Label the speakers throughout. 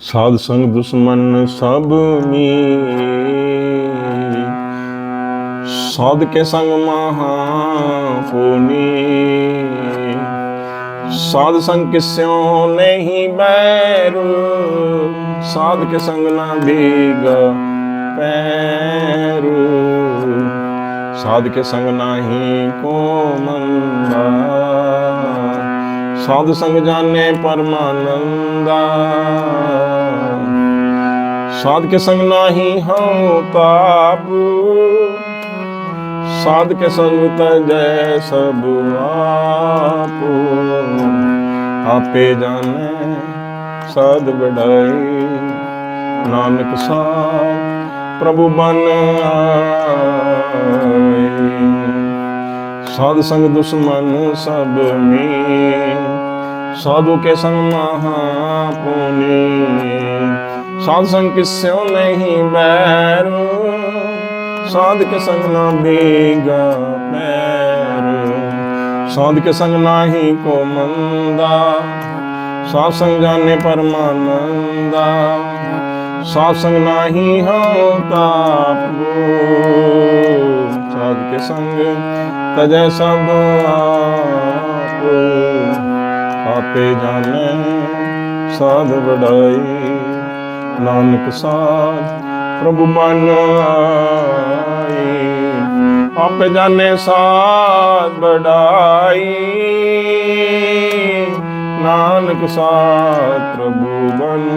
Speaker 1: ਸਾਧ ਸੰਗ ਦੁਸ਼ਮਨ ਸਭ ਮੀ ਸਾਧ ਕੇ ਸੰਗ ਮਹਾ ਪੁਨੀ ਸਾਧ ਸੰਗ ਕਿਸਿਓ ਨਹੀਂ ਬੈਰੂ। ਸਾਧ ਕੇ ਸੰਗ ਨਾ ਬੀਗ ਪੈਰੂ। ਸਾਧ ਕੇ ਸੰਗ ਨਾਹੀ ਸਾਧ ਸੰਗ ਜਾਣੇ ਪਰਮਾਨੰਦਾ। ਸਾਧ ਕੇ ਸੰਗ ਨਾਹੀ ਹਉ ਤਾਪ। ਸਾਧ ਕੇ ਸੰਗ ਤਜੈ ਸਭ ਆਪ। ਆਪੇ ਜਾਣੈ ਸਾਧ ਵਡਾਈ। ਨਾਨਕ ਸਾਧ ਪ੍ਰਭੂ ਬਨ ਆਏ। ਸਾਧ ਸੰਗ ਦੁਸ਼ਮਨ ਸਭ ਮੀ ਸਾਧੂ ਕੇ ਸੰਗ ਮਹਾ ਪੁਨੀ ਸਾਧ ਸੰਗ ਕਿਸਿਓ ਨਹੀਂ ਬੈਰ ਸਾਧ ਕੇ ਸੰਗ ਨਾ ਬੇਗਾ ਪੈਰ। ਸਾਧ ਕੇ ਸੰਗ ਨਾਹੀ ਕੋ ਮੰਦਾ, ਸਾਧ ਸੰਗ ਜਾਣੇ ਪਰਮਾਨੰਦਾ। ਸਾਧ ਸੰਗ ਨਾਹੀ ਹਉ ਤਾਪ ਸਾਧ ਕੇ ਸੰਗ ਤਜੈ ਸਭ ਆਪ। ਆਪੇ ਜਾਣੈ ਸਾਧ ਵਡਾਈ ਨਾਨਕ ਸਾਧ ਪ੍ਰਭੂ ਮਨ ਆਪੇ ਜਾਣੈ ਸਾਧ ਵਡਾਈ ਨਾਨਕ ਸਾਧ ਪ੍ਰਭੂ ਮਨ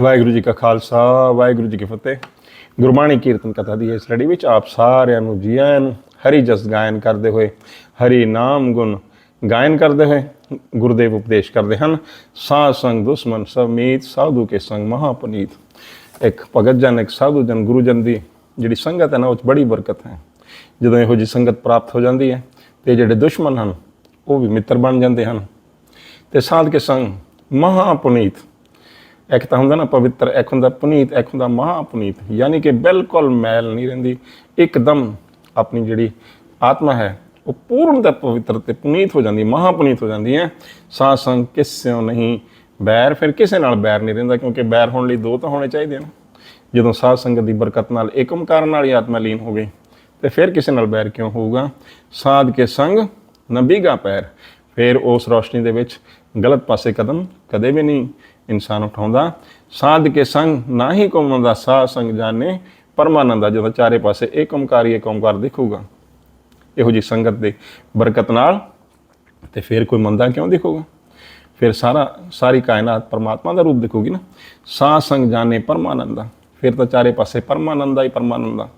Speaker 1: ਵਾਹਿਗੁਰੂ ਜੀ ਕਾ ਖਾਲਸਾ, ਵਾਹਿਗੁਰੂ ਜੀ ਕੀ ਫਤਿਹ। ਗੁਰਬਾਣੀ ਕੀਰਤਨ ਕਥਾ ਦੀ ਇਸ ਲੜੀ ਵਿੱਚ ਆਪ ਸਾਰਿਆਂ ਨੂੰ ਜੀ ਆਇਆਂ ਨੂੰ ਹਰੀ ਜਸ ਗਾਇਨ ਕਰਦੇ ਹੋਏ, ਹਰੀ ਨਾਮ ਗੁਣ ਗਾਇਨ ਕਰਦੇ ਹੋਏ ਗੁਰਦੇਵ ਉਪਦੇਸ਼ ਕਰਦੇ ਹਨ। ਸਾਧ ਸੰਗ ਦੁਸ਼ਮਨ ਸਭ ਮੀਤ, ਸਾਧੂ ਕੇ ਸੰਗ ਮਹਾਪਨੀਤ। ਇੱਕ ਭਗਤ ਜਨ, ਇੱਕ ਸਾਧੂ ਜਨ, ਗੁਰੂ ਜਨ ਦੀ ਜਿਹੜੀ ਸੰਗਤ ਹੈ ਨਾ, ਉਹ 'ਚ ਬੜੀ ਬਰਕਤ ਹੈ। ਜਦੋਂ ਇਹੋ ਜੀ ਸੰਗਤ ਪ੍ਰਾਪਤ ਹੋ ਜਾਂਦੀ ਹੈ, ਤੇ ਜਿਹੜੇ ਦੁਸ਼ਮਣ ਹਨ, ਉਹ ਵੀ ਮਿੱਤਰ ਬਣ ਜਾਂਦੇ ਹਨ। ਤੇ ਸਾਧ ਕੇ ਸੰਗ ਮਹਾਪੁਨੀਤ, ਇੱਕ ਤਾਂ ਹੁੰਦਾ ਨਾ ਪਵਿੱਤਰ, ਇੱਕ ਹੁੰਦਾ ਪੁਨੀਤ, ਇੱਕ ਹੁੰਦਾ ਮਹਾਪੁਨੀਤ। ਯਾਨੀ ਕਿ ਬਿਲਕੁਲ ਮੈਲ ਨਹੀਂ ਰਹਿੰਦੀ, ਇੱਕਦਮ ਆਪਣੀ ਜਿਹੜੀ ਆਤਮਾ ਹੈ, ਉਹ ਪੂਰਨ ਤੇ ਪਵਿੱਤਰ ਤੇ ਪੁਨੀਤ ਹੋ ਜਾਂਦੀ, ਮਹਾਪੁਨੀਤ ਹੋ ਜਾਂਦੀ ਹੈ। ਸਾਧ ਸੰਗ ਕਿਸਿਓ ਨਹੀਂ ਬੈਰ, ਫਿਰ ਕਿਸੇ ਨਾਲ ਬੈਰ ਨਹੀਂ ਰਹਿੰਦਾ, ਕਿਉਂਕਿ ਬੈਰ ਹੋਣ ਲਈ ਦੋ ਤਾਂ ਹੋਣੇ ਚਾਹੀਦੇ ਹਨ। ਜਦੋਂ ਸਾਧ ਸੰਗਤ ਦੀ ਬਰਕਤ ਨਾਲ ਏਕ ਓਮਕਾਰ ਹੀ ਆਤਮਾ ਲੀਨ ਹੋ ਗਈ, ਤੇ ਫਿਰ ਕਿਸੇ ਨਾਲ ਬੈਰ ਕਿਉਂ ਹੋਊਗਾ? ਸਾਧ ਕੇ ਸੰਗ ਨਬੀਗਾ ਪੈਰ, ਫਿਰ ਉਸ ਰੋਸ਼ਨੀ ਦੇ ਵਿੱਚ ਗਲਤ ਪਾਸੇ ਕਦਮ ਕਦੇ ਵੀ ਨਹੀਂ ਇਨਸਾਨ ਉਠਾਉਂਦਾ। ਸਾਧ ਕੇ ਸੰਗ ਨਾ ਹੀ ਕੌਮ ਦਾ ਸਾਧ ਸੰਗ ਜਾਣੇ ਪਰਮਾਨੰਦ ਆ ਜਦੋਂ ਚਾਰੇ ਪਾਸੇ ਏਕ ਓਮਕਾਰ ਹੀ ਏਕ ਓਮਕਾਰ ਦਿਖੂਗਾ। ਇਹੋ ਜੀ ਸੰਗਤ ਦੇ ਬਰਕਤ ਨਾਲ ਤੇ ਫਿਰ ਕੋਈ ਮੰਦਾ ਕਿਉਂ ਦਿਖੂਗਾ? ਫਿਰ ਸਾਰਾ, ਸਾਰੀ ਕਾਇਨਾਤ ਪਰਮਾਤਮਾ ਦਾ ਰੂਪ ਦਿਖੂਗੀ ਨਾ। ਸਾਹ ਸੰਗ ਜਾਣੇ ਪਰਮਾਨੰਦਾ ਫਿਰ ਤਾਂ ਚਾਰੇ ਪਾਸੇ ਪਰਮਾਨੰਦਾ ਹੀ ਪਰਮਾਨੰਦਾ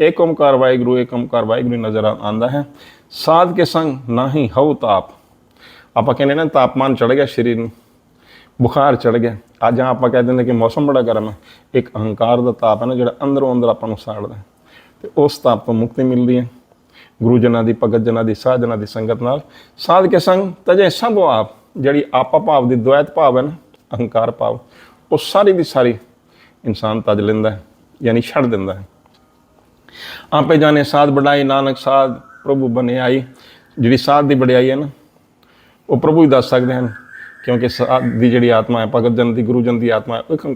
Speaker 1: ਏਕ ਓਮਕਾਰ ਵਾਹਿਗੁਰੂ ਏਕ ਓਮਕਾਰ ਵਾਹਿਗੁਰੂ ਨਜ਼ਰ ਆਉਂਦਾ ਹੈ। ਸਾਧ ਕੇ ਸੰਗ ਨਾਹੀ ਹਉ ਤਾਪ। ਆਪਾਂ ਕਹਿੰਦੇ ਨਾ ਤਾਪਮਾਨ ਚੜ ਗਿਆ ਸਰੀਰ ਨੂੰ। ਬੁਖਾਰ ਚੜ ਗਿਆ। ਅੱਜ ਆਪਾਂ ਕਹਿ ਦਿੰਦੇ ਕਿ ਮੌਸਮ ਬੜਾ ਗਰਮ ਹੈ, ਇੱਕ ਅਹੰਕਾਰ ਦਾ ਤਾਪ ਹੈ ਨਾ ਜਿਹੜਾ ਅੰਦਰੋਂ ਅੰਦਰ ਆਪਾਂ ਨੂੰ ਸਾੜਦਾ ਹੈ। ਤੇ ਉਸ ਤਾਪ ਤੋਂ ਮੁਕਤੀ ਮਿਲਦੀ ਹੈ। ਗੁਰੂ ਜਨਾਂ ਦੀ, ਭਗਤ ਜਨਾਂ ਦੀ, ਸਾਧ ਜਨਾਂ ਦੀ ਸੰਗਤ ਨਾਲ। ਸਾਧ ਕੇ ਸੰਗ ਤਜੇ ਸਭ ਆਪ, ਜਿਹੜੀ ਆਪਾ ਭਾਵ ਦੀ ਦੁਆਇਤ ਭਾਵ ਹੈ ਨਾ, ਅਹੰਕਾਰ ਭਾਵ, ਉਹ ਸਾਰੀ ਦੀ ਸਾਰੀ ਇਨਸਾਨ ਤਜ ਲੈਂਦਾ ਹੈ, ਯਾਨੀ ਛੱਡ ਦਿੰਦਾ ਹੈ। ਆਪੇ ਜਾਣੇ ਸਾਧ ਬੜਾਈ ਨਾਨਕ ਸਾਧ ਪ੍ਰਭੂ ਬਨੇ ਆਈ। ਜਿਹੜੀ ਸਾਧ ਦੀ ਵਡਿਆਈ ਹੈ ਨਾ, ਉਹ ਪ੍ਰਭੂ ਹੀ ਦੱਸ ਸਕਦੇ ਹਨ। ਕਿਉਂਕਿ ਸਾਧ ਦੀ ਜਿਹੜੀ ਆਤਮਾ ਹੈ, ਭਗਤ ਜਨ ਦੀ, ਗੁਰੂ ਜਨ ਦੀ ਆਤਮਾ ਹੈ, ਉਹ ਇੱਕ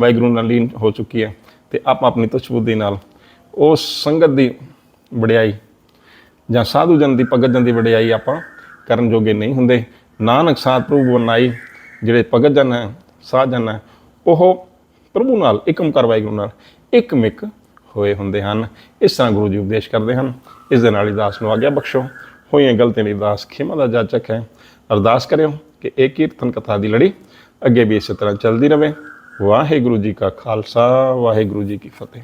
Speaker 1: ਵਾਹਿਗੁਰੂ ਨਾਲ ਲੀਨ ਹੋ ਚੁੱਕੀ ਹੈ ਤੇ ਆਪਾਂ ਆਪਣੀ ਤੁਛ ਨਾਲ ਉਸ ਸੰਗਤ ਦੀ ਵਡਿਆਈ ਜਾਂ ਸਾਧੂ ਜਨ ਦੀ, ਭਗਤ ਜਨ ਦੀ ਵਡਿਆਈ ਆਪਾਂ ਕਰਨ ਜੋਗੇ ਨਹੀਂ ਹੁੰਦੇ। ਨਾਨਕ ਸਾਧ ਪ੍ਰਭੂ ਬਣਾਈ, ਜਿਹੜੇ ਭਗਤ ਜਨ ਹੈ, ਸਾਧ ਜਨ ਹੈ, ਉਹ ਪ੍ਰਭੂ ਨਾਲ ਇਕਮ ਵਾਹਿਗੁਰੂ ਨਾਲ ਇੱਕ ਮਿਕ ਹੋਏ ਹੁੰਦੇ ਹਨ। ਇਸ ਤਰ੍ਹਾਂ ਗੁਰੂ ਜੀ ਉਪਦੇਸ਼ ਕਰਦੇ ਹਨ। ਇਸ ਦੇ ਨਾਲ ਹੀ ਦਾਸ ਨੂੰ ਆਗਿਆ ਬਖਸ਼ੋ। ਹੋਈਆਂ ਗਲਤੀਆਂ ਲਈ ਦਾਸ ਖਿਮਾ ਦਾ ਜਾਚਕ ਹੈ। ਅਰਦਾਸ ਕਰਿਓ। ਕਿ ਇਹ ਕੀਰਤਨ ਕਥਾ ਦੀ ਲੜੀ ਅੱਗੇ ਵੀ ਇਸੇ ਤਰ੍ਹਾਂ ਚੱਲਦੀ ਰਹੇ ਵਾਹਿਗੁਰੂ ਜੀ ਕਾ ਖਾਲਸਾ, ਵਾਹਿਗੁਰੂ ਜੀ ਕੀ ਫਤਿਹ।